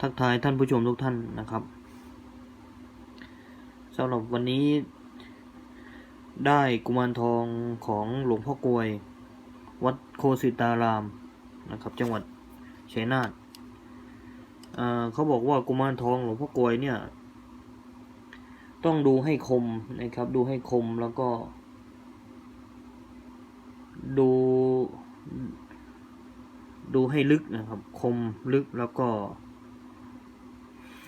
ทักทายท่านผู้ชมทุกท่านนะครับสำหรับวันนี้ ได้กุมารทองของหลวงพ่อกวย วัดโคสิตารามนะครับ จังหวัดชัยนาทเขาบอกว่ากุมารทองหลวงพ่อกวยเนี่ย ต้องดูให้คมนะครับ ดูให้คมแล้วก็ ดู ดูให้ลึกนะครับ คมลึกแล้วก็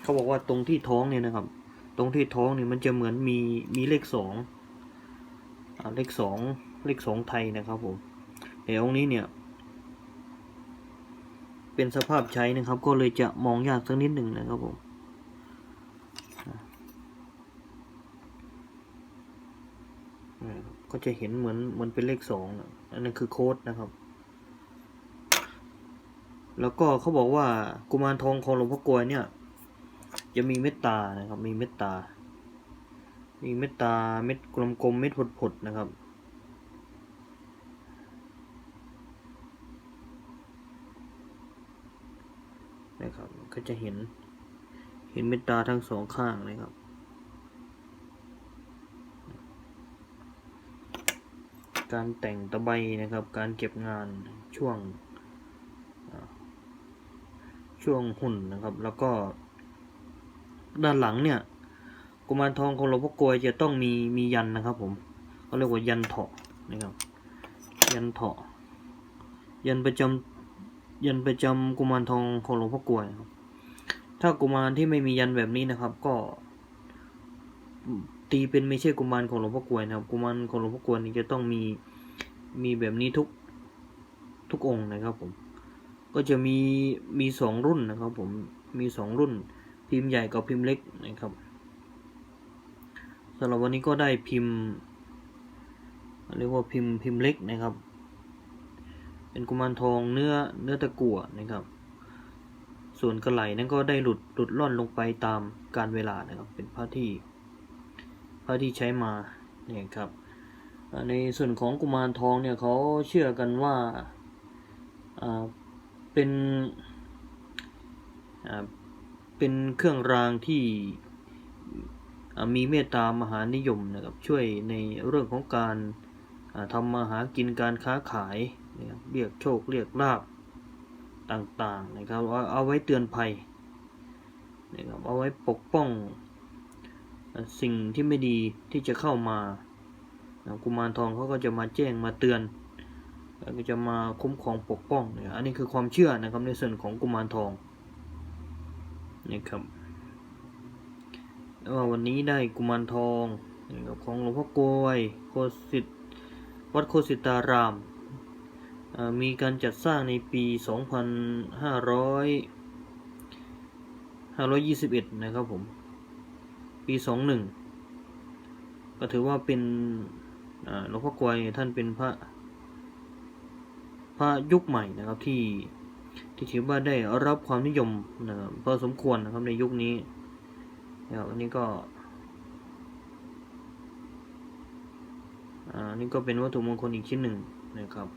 เขาบอกว่าตรงที่ท้องเนี่ยนะครับ ตรงที่ท้องเนี่ยมันจะเหมือนมีมีเลขสองอเลขสองเลขสองไทยนะครับผมแต่องค์นี้เนี่ยเป็นสภาพใช้นะครับ ก็เลยจะมองยากสักนิดหนึ่งนะครับผมก็จะเห็นเหมือนเหมือนเป็นเลขสองนะอันนั้นคือโค้ดนะครับ แล้วก็เขาบอกว่ากุมารทองของหลวงพ่อกลวยเนี่ย จะมีเมตตานะครับ มีเมตตา มีเมตตาเม็ดกลมๆเม็ดผดๆนะครับ นะครับ ก็จะเห็น เห็นเมตตาทั้งสองข้างนะครับ การแต่งตะไบนะครับ การเก็บงานช่วง ช่วงหุ่นนะครับ แล้วก็ ด้านหลังเนี่ยกุมารทองของหลวงพ่อกลวยจะต้องมีมียันนะครับ ผมเขาเรียกว่ายันเถาะนะครับ ยันเถาะยันประจำยันประจำกุมารทองของหลวงพ่อกลวยครับ ถ้ากุมารที่ไม่มียันแบบนี้นะครับ ก็ตีเป็นไม่ใช่กุมารของหลวงพ่อกลวยนะครับ กุมารของหลวงพ่อกลวยนี่จะต้องมีมีแบบนี้ทุกทุกองค์นะครับผม ก็จะมีมีสองรุ่นนะครับผม มีสองรุ่น พิมพ์ใหญ่กับพิมพ์เล็กนะครับสำหรับวันนี้ก็ได้พิมพ์เรียกว่าพิมพ์พิมพ์เล็กนะครับ เป็นกุมารทองเนื้อเนื้อตะกั่วนะครับ ส่วนกระไหลนั้นก็ได้หลุดหลุดล่อนลงไปตามการเวลานะครับ เป็นผ้าที่ผ้าที่ใช้มาเนี่ยครับในส่วนของกุมารทองเนี่ยเขาเชื่อกันว่าอ่าเป็นอ่า เป็นเครื่องรางที่มีเมตตามหานิยมนะครับช่วยในเรื่องของการทำมาหากินการค้าขายนะครับเรียกโชคเรียกลาบต่างๆนะครับเอาไว้เตือนภัยนะครับเอาไว้ปกป้องสิ่งที่ไม่ดีที่จะเข้ามานะกุมารทองเขาก็จะมาแจ้งมาเตือนก็จะมาคุ้มครองปกป้องเนี่ยอันนี้คือความเชื่อนะครับในส่วนของกุมารทอง นี่ครับแล้ววันนี้ได้กุมารทองนะครับของหลวงพ่อกวยโคสิตวัดโคสิตาราม มีการจัดสร้างในปี 2500 521 นะครับผม ปี 21 ก็ถือว่าเป็นหลวงพ่อกวยท่านเป็นพระพระยุคใหม่นะครับที่ ที่ถือว่าได้รับความนิยมนะครับพอสมควรนะครับในยุคนี้นะครับอันนี้ก็อ่านี่ก็เป็นวัตถุมงคลอีกชิ้นหนึ่งนะครับ